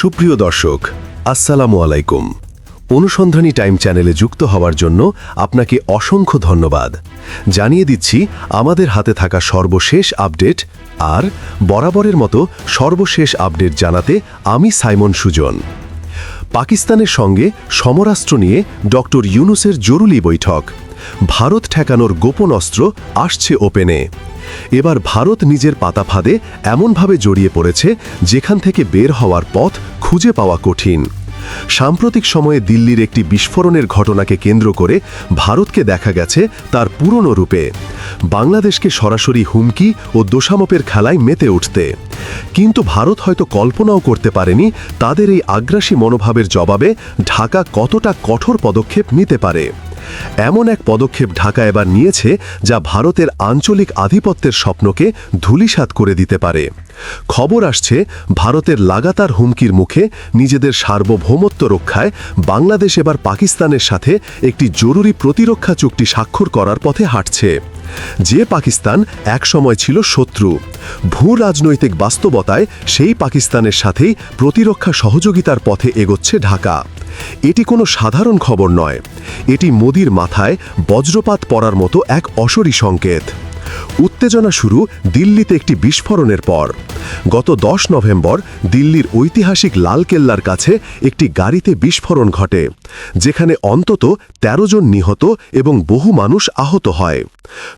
সুপ্রিয় দর্শক, আসসালামু আলাইকুম। অনুসন্ধানী টাইম চ্যানেলে যুক্ত হওয়ার জন্য আপনাকে অসংখ্য ধন্যবাদ। জানিয়ে দিচ্ছি, আমাদের হাতে থাকা সর্বশেষ আপডেট আর বরাবরের মতো সর্বশেষ আপডেট জানাতে আমি সাইমন সুজন। পাকিস্তানের সঙ্গে সমরাষ্ট্র নিয়ে ডক্টর ইউনুসের জরুরি বৈঠক। ভারত ঠেকানোর গোপন অস্ত্র আসছে ওপেনে। এবার ভারত নিজের পাতা ফাঁদে এমনভাবে জড়িয়ে পড়েছে, যেখান থেকে বের হওয়ার পথ খুঁজে পাওয়া কঠিন। সাম্প্রতিক সময়ে দিল্লির একটি বিস্ফোরণের ঘটনাকে কেন্দ্র করে ভারতকে দেখা গেছে তার পুরনো রূপে। বাংলাদেশকে সরাসরি হুমকি ও দোষামপের খেলায় মেতে উঠতে। কিন্তু ভারত হয়তো কল্পনাও করতে পারেনি তাদের এই আগ্রাসী মনোভাবের জবাবে ঢাকা কতটা কঠোর পদক্ষেপ নিতে পারে। এমন এক পদক্ষেপ ঢাকা এবার নিয়েছে যা ভারতের আঞ্চলিক আধিপত্যের স্বপ্নকে ধুলিসাত করে দিতে পারে। খবর আসছে, ভারতের লাগাতার হুমকির মুখে নিজেদের সার্বভৌমত্ব রক্ষায় বাংলাদেশ এবার পাকিস্তানের সাথে একটি জরুরি প্রতিরক্ষা চুক্তি স্বাক্ষর করার পথে হাঁটছে। যে পাকিস্তান একসময় ছিল শত্রু। ভূ রাজনৈতিক বাস্তবতায় সেই পাকিস্তানের সাথেই প্রতিরক্ষা সহযোগিতার পথে এগোচ্ছে ঢাকা। এটি কোনো সাধারণ খবর নয়। এটি মোদির মাথায় বজ্রপাত পড়ার মতো এক অসরি সংকেত। উত্তেজনা শুরু দিল্লিতে একটি বিস্ফোরণের পর। গত দশ নভেম্বর দিল্লির ঐতিহাসিক লালকেল্লার কাছে একটি গাড়িতে বিস্ফোরণ ঘটে। যেখানে অন্তত ১৩ জন নিহত এবং বহু মানুষ আহত হয়।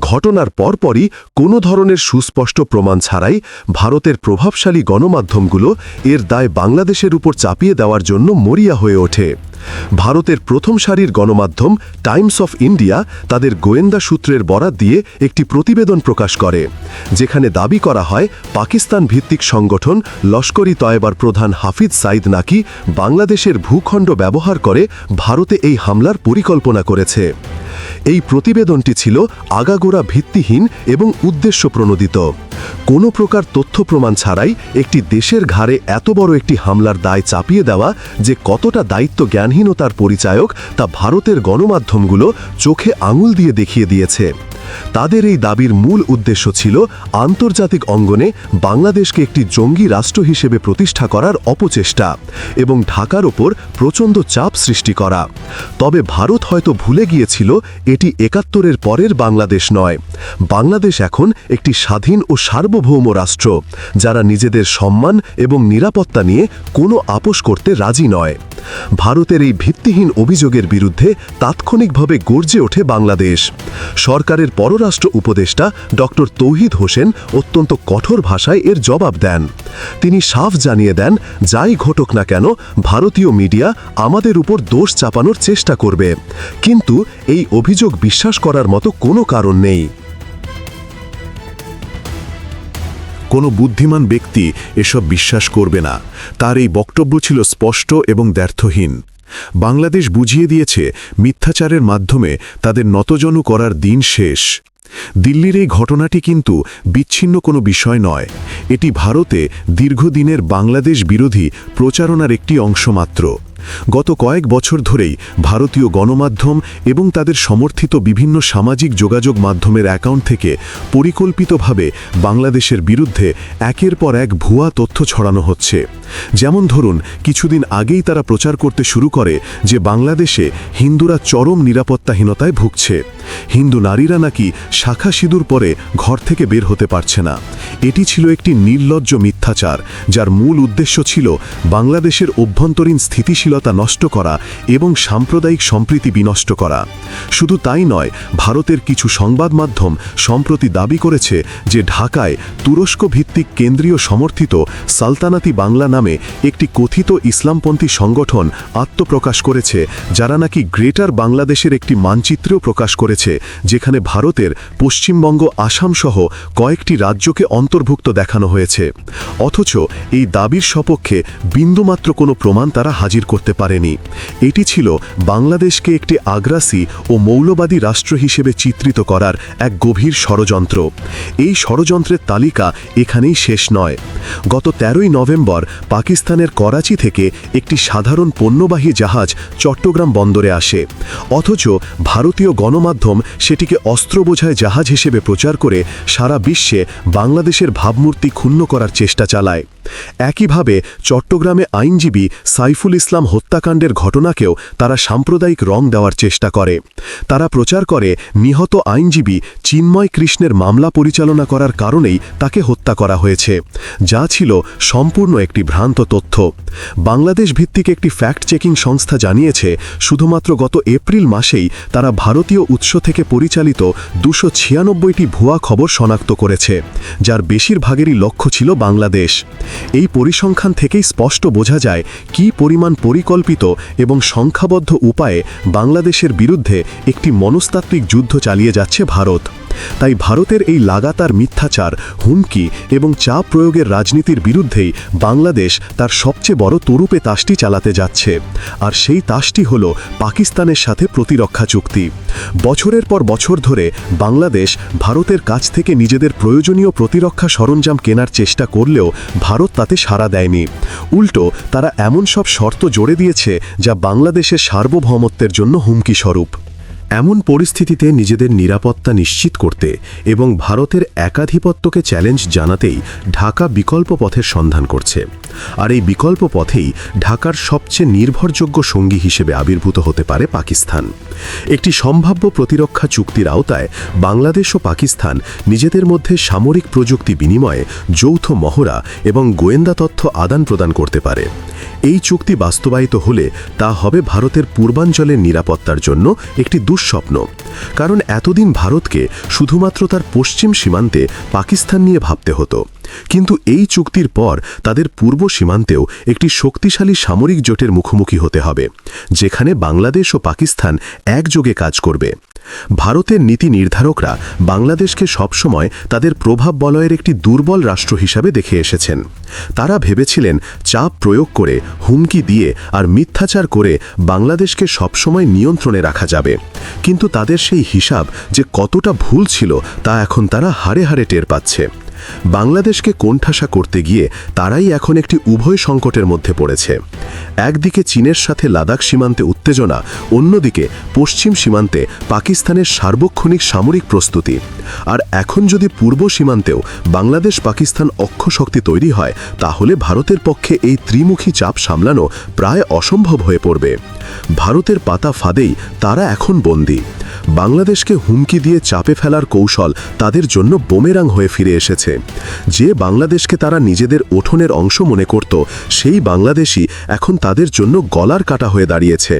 ঘটনার পরপরই কোনো ধরনের সুস্পষ্ট প্রমাণ ছাড়াই ভারতের প্রভাবশালী গণমাধ্যমগুলো এর দায় বাংলাদেশের উপর চাপিয়ে দেওয়ার জন্য মরিয়া হয়ে ওঠে। ভারতের প্রথম সারির গণমাধ্যম টাইমস অফ ইন্ডিয়া তাদের গোয়েন্দা সূত্রের বরাত দিয়ে একটি প্রতিবেদন প্রকাশ করে, যেখানে দাবি করা হয় পাকিস্তান ভিত্তিক সংগঠন লস্করি তয়বার প্রধান হাফিজ সাইদ নাকি বাংলাদেশের ভূখণ্ড ব্যবহার করে ভারতে এই হামলার পরিকল্পনা করেছে। এই প্রতিবেদনটি ছিল আগাগোড়া ভিত্তিহীন এবং উদ্দেশ্য প্রণোদিত কোনো প্রকার তথ্য প্রমাণ ছাড়াই একটি দেশের ঘাড়ে এত বড় একটি হামলার দায় চাপিয়ে দেওয়া যে কতটা দায়িত্ব জ্ঞানহীনতার পরিচায়ক তা ভারতের গণমাধ্যমগুলো চোখে আঙুল দিয়ে দেখিয়ে দিয়েছে। তাদের এই দাবির মূল উদ্দেশ্য ছিল আন্তর্জাতিক অঙ্গনে বাংলাদেশকে একটি জঙ্গি রাষ্ট্র হিসেবে প্রতিষ্ঠা করার অপচেষ্টা এবং ঢাকার ওপর প্রচণ্ড চাপ সৃষ্টি করা। তবে ভারত হয়তো ভুলে গিয়েছিল, এটি একাত্তরের পরের বাংলাদেশ নয়। বাংলাদেশ এখন একটি স্বাধীন ও সার্বভৌম রাষ্ট্র, যারা নিজেদের সম্মান এবং নিরাপত্তা নিয়ে কোনো আপোষ করতে রাজি নয়। ভারতের এই ভিত্তিহীন অভিযোগের বিরুদ্ধে তাৎক্ষণিকভাবে গর্জে ওঠে বাংলাদেশ। সরকারের পররাষ্ট্র উপদেষ্টা ডক্টর তৌহিদ হোসেন অত্যন্ত কঠোর ভাষায় এর জবাব দেন। তিনি সাফ জানিয়ে দেন, যাই ঘটক না কেন, ভারতীয় মিডিয়া আমাদের উপর দোষ চাপানোর চেষ্টা করবে। কিন্তু এই অভিযোগ বিশ্বাস করার মতো কোনো কারণ নেই। কোনো বুদ্ধিমান ব্যক্তি এসব বিশ্বাস করবে না। তার এই বক্তব্য ছিল স্পষ্ট এবং দ্ব্যর্থহীন বাংলাদেশ বুঝিয়ে দিয়েছে, মিথ্যাচারের মাধ্যমে তাদের নতজনু করার দিন শেষ। দিল্লির এই ঘটনাটি কিন্তু বিচ্ছিন্ন কোনো বিষয় নয়। এটি ভারতে দীর্ঘদিনের বাংলাদেশ বিরোধী প্রচারণার একটি অংশ মাত্র। গত কয়েক বছর ধরেই ভারতীয় গণমাধ্যম এবং তাদের সমর্থিত বিভিন্ন সামাজিক যোগাযোগ মাধ্যমের অ্যাকাউন্ট থেকে পরিকল্পিতভাবে বাংলাদেশের বিরুদ্ধে একের পর এক ভুয়া তথ্য ছড়ানো হচ্ছে। যেমন ধরুন, কিছুদিন আগেই তারা প্রচার করতে শুরু করে যে বাংলাদেশে হিন্দুরা চরম নিরাপত্তাহীনতায় ভুগছে। হিন্দু নারীরা নাকি শাখা সিঁদুর পরে ঘর থেকে বের হতে পারছে না। এটি ছিল একটি নির্লজ্জ মিথ্যাচার, যার মূল উদ্দেশ্য ছিল বাংলাদেশের অভ্যন্তরীণ স্থিতিশীলতা নষ্ট করা এবং সাম্প্রদায়িক সম্প্রীতি বিনষ্ট করা। শুধু তাই নয়, ভারতের কিছু সংবাদ মাধ্যম সম্প্রতি দাবি করেছে যে ঢাকায় তুরস্ক ভিত্তিক কেন্দ্রীয় সমর্থিত সালতানাতি বাংলা নামে একটি কথিত ইসলামপন্থী সংগঠন আত্মপ্রকাশ করেছে, যারা নাকি গ্রেটার বাংলাদেশের একটি মানচিত্রেও প্রকাশ করেছে, যেখানে ভারতের পশ্চিমবঙ্গ আসাম সহ কয়েকটি রাজ্যকে অন্তর্ভুক্ত দেখানো হয়েছে। অথচ এই দাবির সপক্ষে বিন্দুমাত্র কোনো প্রমাণ তারা হাজির করতে পারেনি। এটি ছিল বাংলাদেশকে একটি আগ্রাসী ও মৌলবাদী রাষ্ট্র হিসেবে চিত্রিত করার এক গভীর ষড়যন্ত্র। এই ষড়যন্ত্রের তালিকা এখানেই শেষ নয়। গত তেরোই নভেম্বর পাকিস্তানের করাচি থেকে একটি সাধারণ পণ্যবাহী জাহাজ চট্টগ্রাম বন্দরে আসে। অথচ ভারতীয় গণমাধ্যম সেটিকে অস্ত্রবোঝায় জাহাজ হিসেবে প্রচার করে সারা বিশ্বে বাংলাদেশের ভাবমূর্তি ক্ষুণ্ণ করার চেষ্টা চালায়। একইভাবে চট্টগ্রামে আইনজীবী সাইফুল ইসলাম হত্যাকাণ্ডের ঘটনাকেও তারা সাম্প্রদায়িক রং দেওয়ার চেষ্টা করে। তারা প্রচার করে, নিহত আইনজীবী চিন্ময় কৃষ্ণের মামলা পরিচালনা করার কারণেই তাকে হত্যা করা হয়েছে, যা ছিল সম্পূর্ণ একটি ভ্রান্ত তথ্য। বাংলাদেশ ভিত্তিক একটি ফ্যাক্ট চেকিং সংস্থা জানিয়েছে, শুধুমাত্র গত এপ্রিল মাসেই তারা ভারতীয় উৎস থেকে পরিচালিত দুশো ছিয়ানব্বইটি ভুয়া খবর শনাক্ত করেছে, যার বেশিরভাগেরই লক্ষ্য ছিল বাংলাদেশ। এই পরিসংখ্যান থেকেই স্পষ্ট বোঝা যায় কি পরিমাণ পরিকল্পিত এবং সংখ্যাবদ্ধ উপায়ে বাংলাদেশের বিরুদ্ধে একটি মনস্তাত্ত্বিক যুদ্ধ চালিয়ে যাচ্ছে ভারত। তাই ভারতের এই লাগাতার মিথ্যাচার, হুমকি এবং চাপ প্রয়োগের রাজনীতির বিরুদ্ধেই বাংলাদেশ তার সবচেয়ে বড় তরুপে তাসটি চালাতে যাচ্ছে। আর সেই তাসটি হল পাকিস্তানের সাথে প্রতিরক্ষা চুক্তি। বছরের পর বছর ধরে বাংলাদেশ ভারতের কাছ থেকে নিজেদের প্রয়োজনীয় প্রতিরক্ষা সরঞ্জাম কেনার চেষ্টা করলেও ভারত তাতে সাড়া দেয়নি। উল্টো, তারা এমন সব শর্ত জোড়ে দিয়েছে যা বাংলাদেশের সার্বভৌমত্বের জন্য হুমকি স্বরূপ এমন পরিস্থিতিতে নিজেদের নিরাপত্তা নিশ্চিত করতে এবং ভারতের একাধিপত্যকে চ্যালেঞ্জ জানাতেই ঢাকা বিকল্প পথের সন্ধান করছে। আর এই বিকল্প পথেই ঢাকার সবচেয়ে নির্ভরযোগ্য সঙ্গী হিসেবে আবির্ভূত হতে পারে পাকিস্তান। একটি সম্ভাব্য প্রতিরক্ষা চুক্তির আওতায় বাংলাদেশ ও পাকিস্তান নিজেদের মধ্যে সামরিক প্রযুক্তি বিনিময়ে যৌথ মহড়া এবং গোয়েন্দা তথ্য আদান প্রদান করতে পারে। এই চুক্তি বাস্তবায়িত হলে তা হবে ভারতের পূর্বাঞ্চলের নিরাপত্তার জন্য একটি দুঃস্বপ্ন। কারণ এতদিন ভারতকে শুধুমাত্র তার পশ্চিম সীমান্তে পাকিস্তান নিয়ে ভাবতে হতো। কিন্তু এই চুক্তির পর তাদের পূর্ব সীমান্তেও একটি শক্তিশালী সামরিক জোটের মুখোমুখি হতে হবে, যেখানে বাংলাদেশ ও পাকিস্তান একযোগে কাজ করবে। ভারতের নীতি নির্ধারকরা বাংলাদেশকে সবসময় তাদের প্রভাব বলয়ের একটি দুর্বল রাষ্ট্র হিসাবে দেখে এসেছেন। তারা ভেবেছিলেন চাপ প্রয়োগ করে, হুমকি দিয়ে আর মিথ্যাচার করে বাংলাদেশকে সবসময় নিয়ন্ত্রণে রাখা যাবে। কিন্তু তাদের সেই হিসাব যে কতটা ভুল ছিল তা এখন তারা হারে হারে টের পাচ্ছে। বাংলাদেশকে কোণঠাসা করতে গিয়ে তারাই এখন একটি উভয় সংকটের মধ্যে পড়েছে। একদিকে চীনের সাথে লাদাখ সীমান্তে উত্তেজনা, অন্যদিকে পশ্চিম সীমান্তে পাকিস্তানের সার্বক্ষণিক সামরিক প্রস্তুতি। আর এখন যদি পূর্ব সীমান্তেও বাংলাদেশ পাকিস্তান অক্ষ শক্তি তৈরি হয়, তাহলে ভারতের পক্ষে এই ত্রিমুখী চাপ সামলানো প্রায় অসম্ভব হয়ে পড়বে। ভারতের পাতা ফাঁদেই তারা এখন বন্দী। বাংলাদেশকে হুমকি দিয়ে চাপে ফেলার কৌশল তাদের জন্য বোমেরাং হয়ে ফিরে এসেছে। যে বাংলাদেশকে তারা নিজেদের ওঠনের অংশ মনে করত, সেই বাংলাদেশই এখন তাদের জন্য গলার কাটা হয়ে দাঁড়িয়েছে।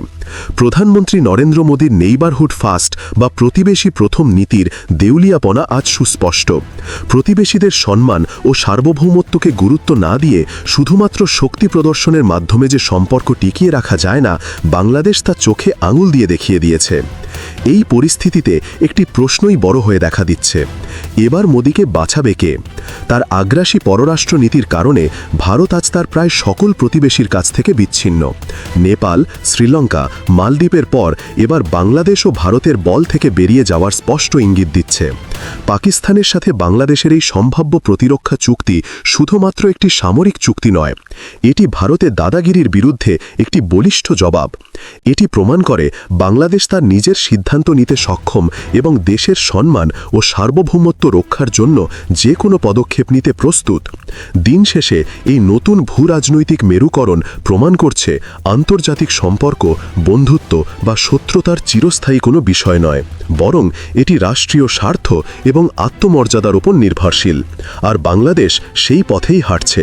প্রধানমন্ত্রী নরেন্দ্র মোদীর নেইবারহুড ফাস্ট বা প্রতিবেশী প্রথম নীতির দেউলিয়াপনা আজ সুস্পষ্ট। প্রতিবেশীদের সম্মান ও সার্বভৌমত্বকে গুরুত্ব না দিয়ে শুধুমাত্র শক্তি প্রদর্শনের মাধ্যমে যে সম্পর্ক টিকিয়ে রাখা যায় না, বাংলাদেশ তা চোখে আঙুল দিয়ে দেখিয়ে দিয়েছে। এই পরিস্থিতিতে একটি প্রশ্নই বড় হয়ে দেখা দিচ্ছে। এবার মোদীকে বাঁচাবে কে? তার আগ্রাসী পররাষ্ট্র নীতির কারণে ভারত আজ তার প্রায় সকল প্রতিবেশীর কাছ থেকে বিচ্ছিন্ন। নেপাল, শ্রীলঙ্কা, মালদ্বীপের পর এবার বাংলাদেশ ও ভারতের বল থেকে বেরিয়ে যাওয়ার স্পষ্ট ইঙ্গিত দিচ্ছে। পাকিস্তানের সাথে বাংলাদেশের এই সম্ভাব্য প্রতিরক্ষা চুক্তি শুধুমাত্র একটি সামরিক চুক্তি নয়, এটি ভারতে দাদাগিরির বিরুদ্ধে একটি বলিষ্ঠ জবাব। এটি প্রমাণ করে বাংলাদেশ তার নিজের সিদ্ধান্ত নিতে সক্ষম এবং দেশের সম্মান ও সার্বভৌমত্ব রক্ষার জন্য যে কোনো পদক্ষেপ নিতে প্রস্তুত। দিন শেষে এই নতুন ভূ রাজনৈতিক মেরুকরণ প্রমাণ করছে আন্তর্জাতিক সম্পর্ক, বন্ধুত্ব বা শত্রুতার চিরস্থায়ী কোনো বিষয় নয়, বরং এটি রাষ্ট্রীয় স্বার্থ এবং আত্মমর্যাদার উপর নির্ভরশীল। আর বাংলাদেশ সেই পথেই হাঁটছে।